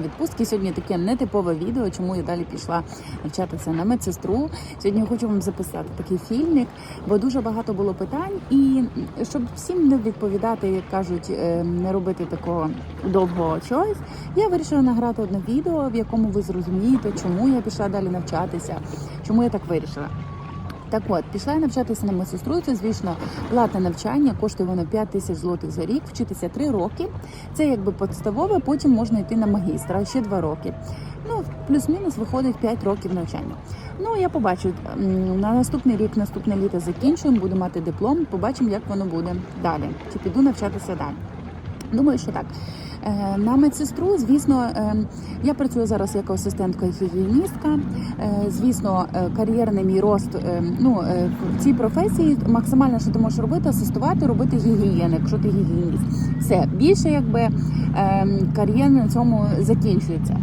Відпустки сьогодні таке нетипове відео, чому я далі пішла навчатися на медсестру. Сьогодні хочу вам записати такий фільмік, бо дуже багато було питань, і щоб всім не відповідати, як кажуть, е, не робити такого довгого чогось, я вирішила награти одне відео, в якому ви зрозумієте, чому я пішла далі навчатися, чому я так вирішила. Так от, пішла я навчатися на медсестру. Це, звісно, платне навчання, коштує воно 5 тисяч злотих за рік, вчитися 3 роки. Це якби підставове, потім можна йти на магістра, ще 2 роки. Ну, плюс-мінус виходить 5 років навчання. Ну, я побачу, на наступний рік, наступне літо закінчуємо, буду мати диплом, побачимо, як воно буде далі. Чи піду навчатися далі. Думаю, що так. Е, На медсестру, звісно, е, я працюю зараз як асистентка гігієністка. Е, Звісно, кар'єрний мій рост ну, в цій професії максимально, що ти можеш робити, асистувати, робити гігієну, якщо ти гігієніст. Все більше, якби кар'єра на цьому закінчується.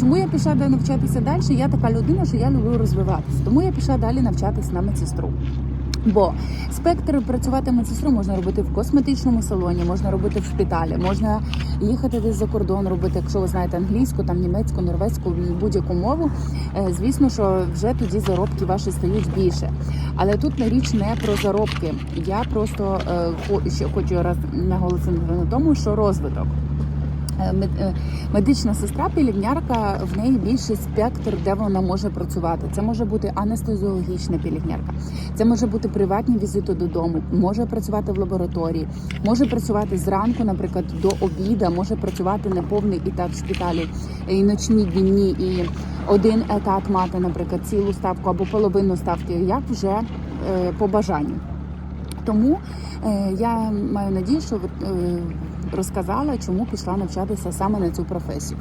Чому я пішла навчатися далі? Я така людина, що я люблю розвиватися. Тому я пішла далі навчатися на медсестру. Бо спектр працювати медсестрою можна робити в косметичному салоні, можна робити в шпиталі, можна їхати десь за кордон, робити, якщо ви знаєте англійську, там німецьку, норвезьку, будь-яку мову. Е, Звісно, що вже тоді заробки ваші стають більше. Але тут річ не про заробки. Я просто е, ще хочу раз наголосити на тому, що розвиток. Е, е, Медична сестра пілігнярка в неї більший спектр, де вона може працювати. Це може бути анестезіологічна пілігнярка, це може бути приватні візити додому, може працювати в лабораторії, може працювати зранку, наприклад, до обіда, може працювати на повний етап в шпиталі, і ночні, днівні, і один етат мати, наприклад, цілу ставку або половину ставки, як вже е, по бажанню. Тому я маю надію, що розказала, чому пішла навчатися саме на цю професію.